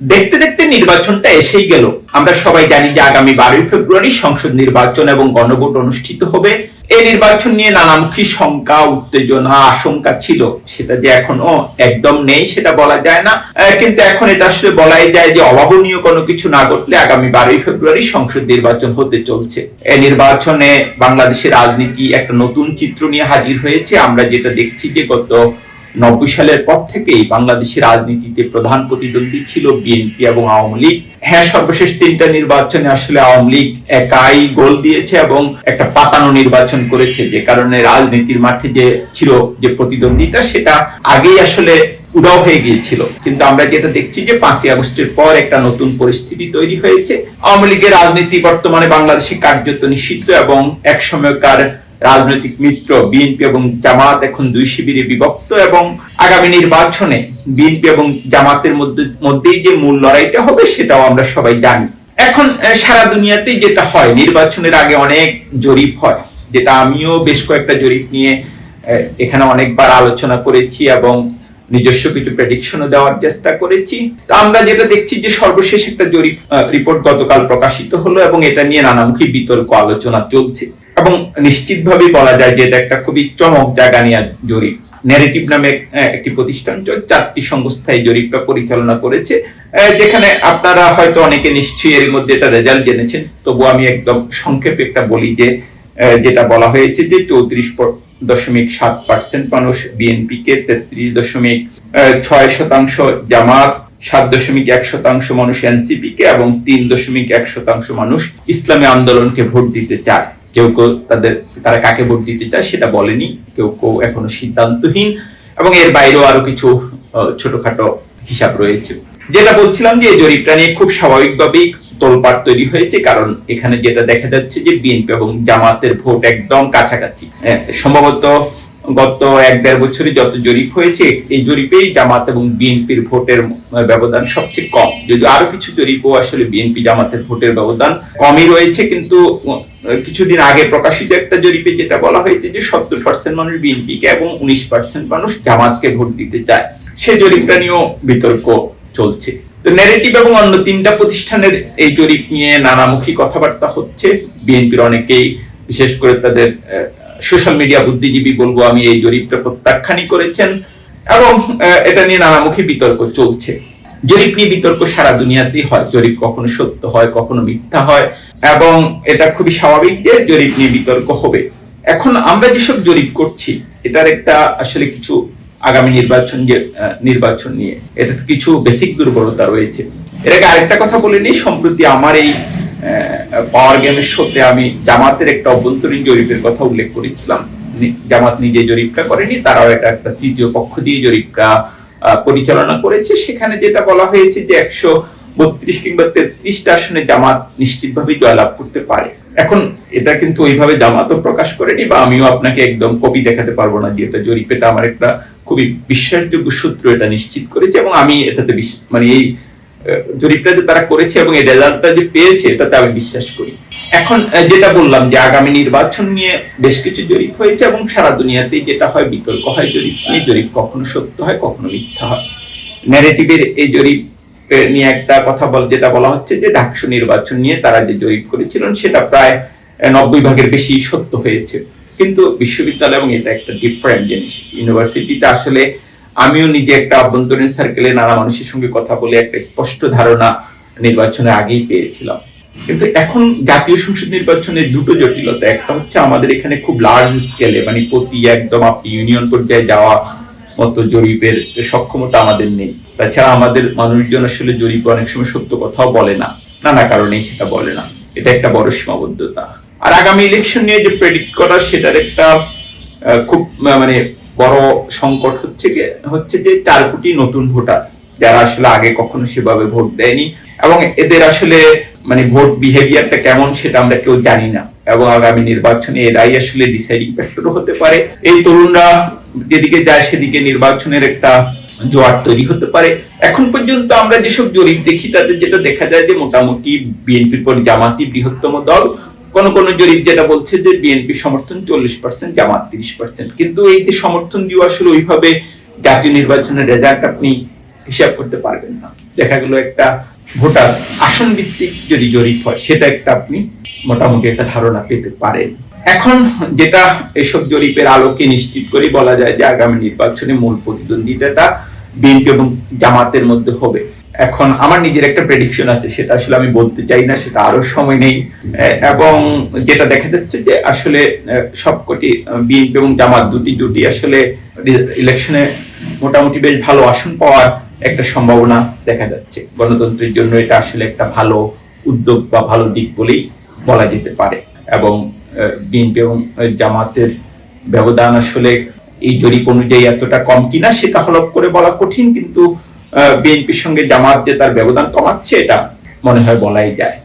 দেখতে দেখতে নির্বাচনটা এসেই গেল। আমরা সবাই জানি যে আগামী বারোই ফেব্রুয়ারি সংসদ নির্বাচন এবং গণভোট অনুষ্ঠিত হবে। এই নির্বাচন নিয়ে নানামুখী শঙ্কা, উত্তেজনা, আশঙ্কা ছিল। সেটা যে এখনও একদম নেই, সেটা বলা যায় না। কিন্তু এখন এটা আসলে বলাই যায় যে অভাবনীয় কোনো কিছু না ঘটলে আগামী বারোই ফেব্রুয়ারি সংসদ নির্বাচন হতে চলছে। এই নির্বাচনে বাংলাদেশের রাজনীতি একটা নতুন চিত্র নিয়ে হাজির হয়েছে। আমরা যেটা দেখছি যে গত নব্বই সালের পর থেকেই বাংলাদেশের রাজনীতিতে প্রধান প্রতিদ্বন্দ্বী ছিল বিএনপি এবং আওয়ামী লীগ। হ্যাঁ সর্বশেষ তিনটা নির্বাচনে আসলে আওয়ামী লীগ একাই গোল দিয়েছে এবং একটা পাতানো নির্বাচন করেছে, যে কারণে রাজনীতির মাঠে যে ছিল যে প্রতিদ্বন্দ্বিতা সেটা আগেই আসলে উদাও হয়ে গিয়েছিল। কিন্তু আমরা যেটা দেখছি যে পাঁচই আগস্টের পর একটা নতুন পরিস্থিতি তৈরি হয়েছে? আওয়ামী লীগের রাজনীতি বর্তমানে বাংলাদেশে কার্যত নিষিদ্ধ এবং এক সময়কার রাজনৈতিক মিত্র, বিএনপি এবং জামাত এখন দুই শিবিরে বিভক্ত এবং আগামী নির্বাচনে বিএনপি এবং জামাতের মধ্যে, মধ্যেই যে মূল লড়াইটা হবে সেটাও আমরা সবাই জানি। এখন সারা দুনিয়াতে যেটা হয়, নির্বাচনের আগে অনেক জরিপ হয়, যেটা আমিও বেশ কয়েকটা জরিপ নিয়ে এখানে অনেকবার আলোচনা করেছি এবং নিজস্ব কিছু প্রেডিকশনও দেওয়ার চেষ্টা করেছি। তো আমরা যেটা দেখছি যে সর্বশেষ একটা জরিপ রিপোর্ট গতকাল প্রকাশিত হলো এবং এটা নিয়ে নানামুখী বিতর্ক আলোচনা চলছে। এবং নিশ্চিতভাবেই বলা যায় যে এটা একটা খুবই চমক জায়গা নিয়ে জরিপ। ন্যারেটিভ নামে একটি প্রতিষ্ঠান চারটি সংস্থা এই জরিপটা পরিচালনা করেছে। যেখানে আপনারা হয়তো অনেকে নিশ্চয়ই এর মধ্যে এটা রেজাল্ট জেনেছেন। তবু আমি একদম সংক্ষেপে একটা বলি যে যেটা বলা হয়েছে যে চৌত্রিশ দশমিক সাত পার্সেন্ট মানুষ বিএনপি কে তেত্রিশ দশমিক ছয় শতাংশ জামাত, সাত দশমিক এক শতাংশ মানুষ এনসিপি কে এবং তিন দশমিক এক শতাংশ মানুষ ইসলামী আন্দোলনকে ভোট দিতে চায়। কেউ কেউ তাদের তারা কাকে ভোট দিতে চায় সেটা বলেনি কেউ কেউ এখনও সিদ্ধান্তহীন এবং এর বাইরেও আরও কিছু ছোটখাটো হিসাব রয়েছে। যেটা বলছিলাম যে জরিপটা নিয়ে খুব স্বাভাবিকভাবেই তোলপাড় তৈরি হয়েছে কারণ এখানে যেটা দেখা যাচ্ছে যে বিএনপি এবং জামাতের ভোট একদম কাছাকাছি। আহ, সম্ভবত গত এক দেড় বছরে যত জরিপ হয়েছে, এই জরিপেই জামাত এবং বিএনপির ভোটের ব্যবধান সবচেয়ে কম। যদি আরও কিছু জরিপও আসলে বিএনপি জামাতের ভোটের ব্যবধান কমই রয়েছে, কিন্তু কিছুদিন আগে প্রকাশিত একটা জরিপে যেটা বলা হয়েছে যে সত্তর পার্সেন্ট মানুষ বিএনপি কে এবং উনিশ পার্সেন্ট মানুষ জামাতকে ভোট দিতে চায়। সে জরিপটা নিয়েও বিতর্ক চলছে। তো ন্যারেটিভ এবং অন্য তিনটা প্রতিষ্ঠানের এই জরিপ নিয়ে নানামুখী কথাবার্তা হচ্ছে। বিএনপির অনেকেই, বিশেষ করে তাদের সোশ্যাল মিডিয়া বুদ্ধিজীবী বলব আমি এই জরিপটা প্রত্যাখ্যানই করেছেন এবং এটা নিয়ে নানামুখী বিতর্ক চলছে। জরিপ নিয়ে বিতর্ক সারা দুনিয়াতেই হয়। জরিপ কখনো সত্য হয়, কখনো মিথ্যা হয় এবং এটা খুবই স্বাভাবিক যে জরিপ নিয়ে বিতর্ক হবে। এখন আমরা যেসব জরিপ করছি, এটার একটা আসলে কিছু আগামী নির্বাচন যে নির্বাচন নিয়ে, এটাতে কিছু বেসিক দুর্বলতা রয়েছে। এর আগে আরেকটা কথা বলে নিই, সম্প্রতি আমার এই পাওয়ার গেমের শোতে আমি জামাতের একটা অভ্যন্তরীণ জরিপের কথা উল্লেখ করেছিলাম। জামাত নিজে জরিপটা করেনি, তারাও এটা একটা তৃতীয় পক্ষ দিয়ে জরিপটা পরিচালনা করেছে। সেখানে যেটা বলা হয়েছে যে একশো বত্রিশ কিংবা তেত্রিশটা আসনে জামাত নিশ্চিতভাবে জয়লাভ করতে পারে। এখন এটা কিন্তু ওইভাবে জামাতও প্রকাশ করেনি বা আমিও আপনাকে একদম কপি দেখাতে পারব না যে এটা জরিপ এটা আমার একটা খুবই বিশ্বাসযোগ্য সূত্র এটা নিশ্চিত করেছে এবং আমি এটাতে মানে এই জরিপটা যে তারা করেছে এবং এই রেজাল্টটা যে পেয়েছে, এটাতে আমি বিশ্বাস করি। এখন যেটা বললাম যে আগামী নির্বাচন নিয়ে বেশ কিছু জরিপ হয়েছে এবং সারা দুনিয়াতেই যেটা হয়, বিতর্ক হয় জরিপ। নিয়ে জরিপ কখনো সত্য হয়, কখনো মিথ্যা হয়। ন্যারেটিভের এই জরিপ নিয়ে একটা কথা বল, যেটা বলা হচ্ছে যে ডাকসু নির্বাচন নিয়ে তারা যে জরিপ করেছিলেন, সেটা প্রায় নব্বই ভাগের বেশি সত্য হয়েছে। কিন্তু বিশ্ববিদ্যালয়, এবং এটা একটা ডিফারেন্ট জিনিস ইউনিভার্সিটিতে আসলে আমিও নিজে একটা অভ্যন্তরীণ সার্কেলে নানা মানুষের সঙ্গে কথা বলে একটা স্পষ্ট ধারণা নির্বাচনের আগেই পেয়েছিলাম। কিন্তু এখন জাতীয় সংসদ নির্বাচনে দুটো জটিলতা। একটা হচ্ছে আমাদের এখানে খুব লার্জ স্কেলে মানে প্রতি একদম আপনি ইউনিয়ন পর্যায়ে যাওয়া মতো জরিপের সক্ষমতা আমাদের নেই। তাছাড়া আমাদের মানুষজন আসলে জরিপ অনেক সময় সত্য কথাও বলে না, নানা কারণেই সেটা বলে না। এটা একটা বড় সীমাবদ্ধতা। আর আগামী ইলেকশন নিয়ে যে প্রেডিক্ট করা, সেটার একটা খুব মানে বড় সংকট হচ্ছে কি হচ্ছে যে চার কোটি নতুন ভোটার যারা আসলে আগে কখনো সেভাবে ভোট দেয়নি এবং এদের আসলে মানে ভোট বিহেভিয়ারটা কেমন সেটা আমরা কেউ জানি না এবং আগামী নির্বাচনে এরাই আসলে ডিসাইডিং ফ্যাক্টরও হতে পারে। এই তরুণরা যেদিকে যায় সেদিকে নির্বাচনের একটা জোয়ার তৈরি হতে পারে। এখন পর্যন্ত আমরা যেসব জরিপ দেখি তাদের যেটা দেখা যায় যে মোটামুটি বিএনপির পর জামাতি বৃহত্তম দল কোন কোন জরিপ যেটা বলছে যে বিএনপি সমর্থন চল্লিশ পার্সেন্ট জামাত তিরিশ পার্সেন্ট কিন্তু এই যে সমর্থন দিয়ে আসলে ওইভাবে জাতীয় নির্বাচনের রেজাল্ট আপনি হিসাব করতে পারবেন না। দেখা গেল একটা ভোটার আসন ভিত্তিক যদি জরিপ হয়, সেটা একটা আপনি মোটামুটি একটা ধারণা পেতে পারেন। এখন যেটা এসব জরিপের আলোকে নিশ্চিত করে বলা যায় যে আগামী নির্বাচনে মূল প্রতিদ্বন্দ্বিতাটা বিএনপি এবং জামাতের মধ্যে হবে। এখন আমার নিজের একটা প্রেডিকশন আছে, সেটা আসলে আমি বলতে চাই না, সেটা আরও সময় নেই। এবং যেটা দেখা যাচ্ছে যে আসলে সবকটি বিএনপি এবং জামাত দুটি জুটি আসলে ইলেকশনে মোটামুটি বেশ ভালো আসন পাওয়ার একটা সম্ভাবনা দেখা যাচ্ছে। গণতন্ত্রের জন্য এটা আসলে একটা ভালো উদ্যোগ বা ভালো দিক বলেই বলা যেতে পারে। এবং বিএনপি এবং জামাতের ব্যবধান আসলে এই জরিপ অনুযায়ী এতটা কম কিনা সেটা হলপ করে বলা কঠিন, কিন্তু বিএনপির সঙ্গে জামাত যে তার ব্যবধান কমাচ্ছে, এটা মনে হয় বলাই যায়।